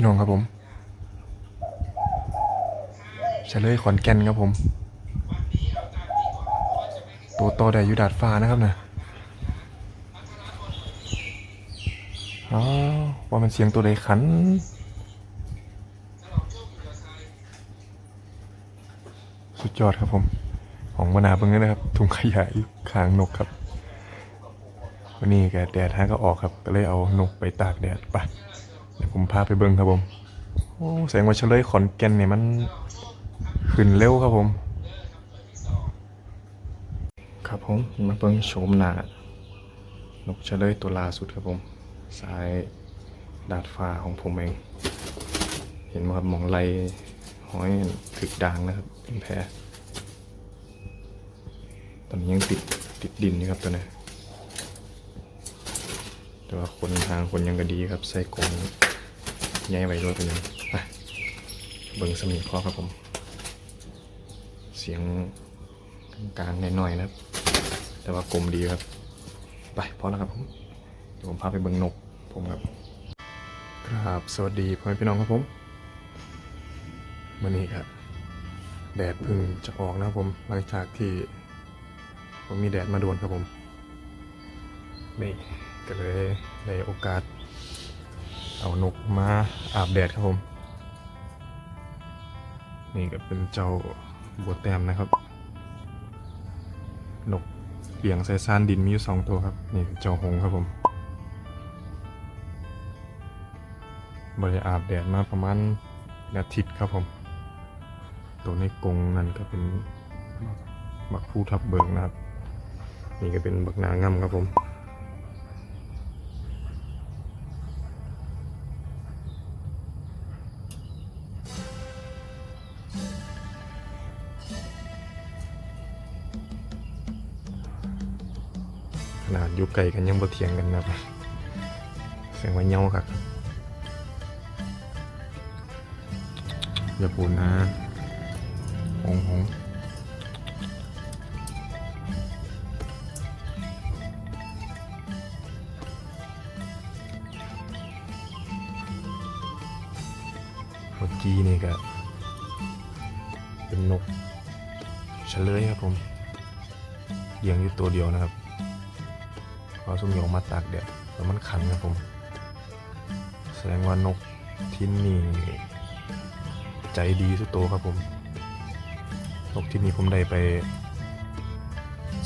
พี่น้องครับผมเฉลยขอนแก่นครับผม ตัวโตได้อยู่ดาดฟ้านะครับนะอ๋อว่ามันเสียงตัวใดขันสุดยอดครับผม ของมนาเบิ่งนะครับ ถุงขยะอยู่ข้างนกครับ วันนี้แกแดดฮะก็ออกครับ ก็เลยเอานกไปตากแดดไป เดี๋ยวผมพาไปเบิ่งครับผม โอ้แสงว่าเฉลยขอนแก่นเนี่ยมันขึ้นเร็วครับผม ครับผมมาเบิ่งโฉมหน้านกเฉลยตัวล่าสุดครับผม สายดาดฟ้าของผมเอง เห็นไหมครับหมองไรห้อยถึกด่างนะครับเป็นแผลตอนนี้ยังติดติดดินอยู่ครับตัวนี้แต่ว่าคนทางคนยังก็ดีครับใส่กรง ใหญ่ไว้ด้วยเป็นยังไปเบิ่งสมีข้อครับผม เสียงกลางๆหน่อยๆนะครับ แต่ว่ากลมดีครับ ไปพอแล้วครับผมเดี๋ยวผมพาไปเบิ่งนกผมครับครับสวัสดีพ่อแม่พี่น้องครับผมวันนี้ครับแดดพึ่งจะออกนะครับผมหลังจากที่ผมมีแดดมาโดนครับผมนี่ก็เลยในโอกาส เอานกมาอาบแดดครับผม นี่ก็เป็นเจ้าบัวแต้มนะครับ นกเปียงใส่ซานดินมีอยู่สองตัวครับ นี่เจ้าหงส์ครับผมบริอาบแดดมาประมาณอาทิตย์ครับผม ตัวในกรงนั่นก็เป็นบักผู้ทับเบิงนะครับ นี่ก็เป็นบักนางง่ำครับผม ขนาดอยู่ไกลกันยังบ่เถียงกันนะครับแสงว่าเงาครับอย่าพูดนะหงหงเมื่อกี้นี่ก็เป็นนกเฉลยครับผมเลี้ยงอยู่ตัวเดียวนะครับ เพอสุ่มโยงมาตากแดดแล้วมันขันครับผม แสดงว่านกที่นี่ใจดีสุดโตครับผม นกที่นี่ผมได้ไป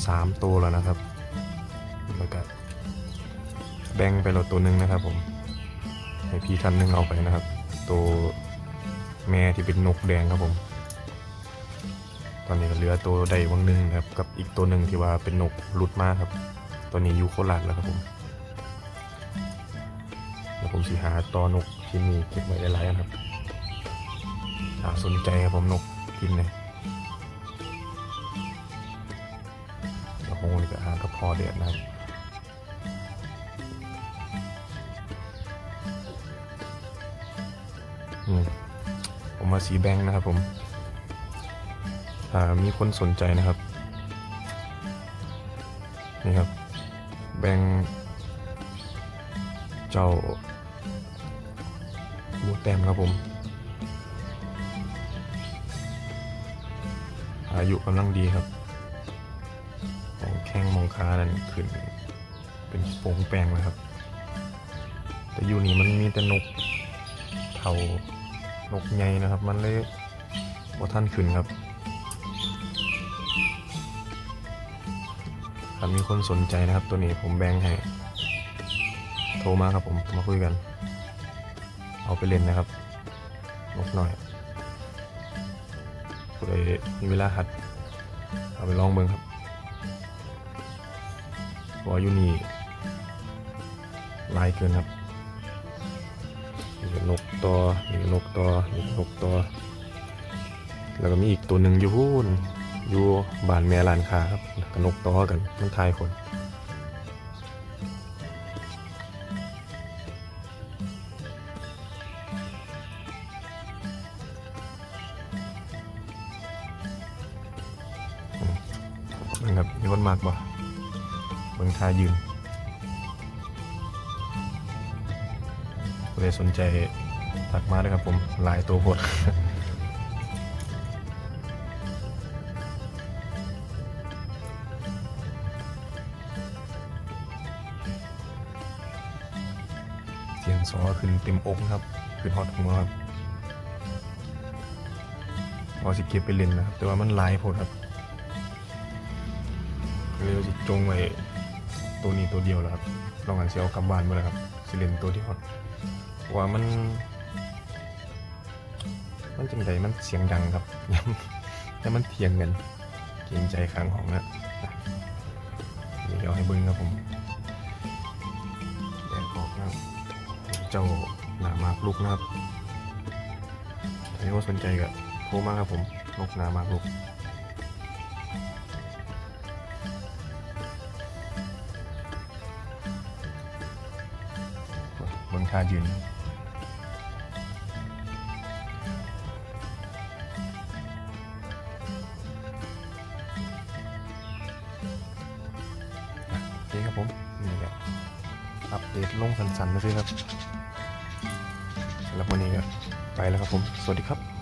สามตัวแล้วนะครับแล้วก็แบ่งไปแล้วตัวหนึ่งนะครับผม ให้พี่ท่านหนึงเอาไปนะครับ ตัวแม่ที่เป็นนกแดงครับผม ตอนนี้ก็เหลือตัวใดวังหนึ่งนะครับ กับอีกตัวหนึ่งที่ว่าเป็นนกหลุดมากครับ ตัวนี้อยู่โคราชแล้วครับผมแล้วผมสิหาตอนกที่มีเก็บไว้หลายๆอันครับน่าสนใจครับผมนกกินเลยแล้วคงจะหากระพาะเดือดนะครับอืมผมมาสีแบงค์นะครับผมถ้ามีคนสนใจนะครับ นี่ครับ แบงเจ้าบูแต้มครับผม อายุกำลังดีครับมองแข้งมองขานั่นขึ้น เป็นโป่งแปลงเลยครับ แต่อยู่นี่มันมีแต่นกเท่านกใหญ่นะครับ มันเลยบ่ท่านขึ้นครับ ถ้ามีคนสนใจนะครับ ตัวนี้ผมแบ่งให้ โทรมาครับผมมาคุยกัน เอาไปเล่นนะครับนกหน่อยผู้ใดมีเวลาหัด เอาไปลองเบิ่งครับราะว่าอยู่นี่ลายเกินครับนี่นกตอนี่นกตอนี่นกตอแล้วก็มีอีกตัวหนึ่งอยู่พูน อยู่บ้านแม่ลานคาครับกนกตอกันมันทายคนนะครับมีคนมากบ่เบิ่งทายืนผู้ใดสนใจตักมาเลยครับผม หลายตัวโพด สียงซอขึ้นเต็มอกนะครับขึ้นฮอตหัวครับพอสิเก็บไปเล่นนะครับ แต่ว่ามันลายโพดครับเลยว่าสิจงไว้ตัวนี้ตัวเดียวแล้วครับลองหันเสียเอากลับบ้านมาแล้วครับสิเล่นตัวที่ฮอตว่ามัน มันจังใดมันเสียงดังครับย้ำแต่มันเทียงกันเกรงใจข้างของนะอะนี่เดี๋ยวให้เบิ้งครับผม เจ้าหนามากลุกนะครับถ้าว่าสนใจก็โทรมาครับผมนกหนามากลุกบนค่ายืนอะโอเคครับผมนี่ก็ อัปเดตลงสันๆนะซิครับสำหรับวันนี้ก็ไปแล้วครับผม สวัสดีครับ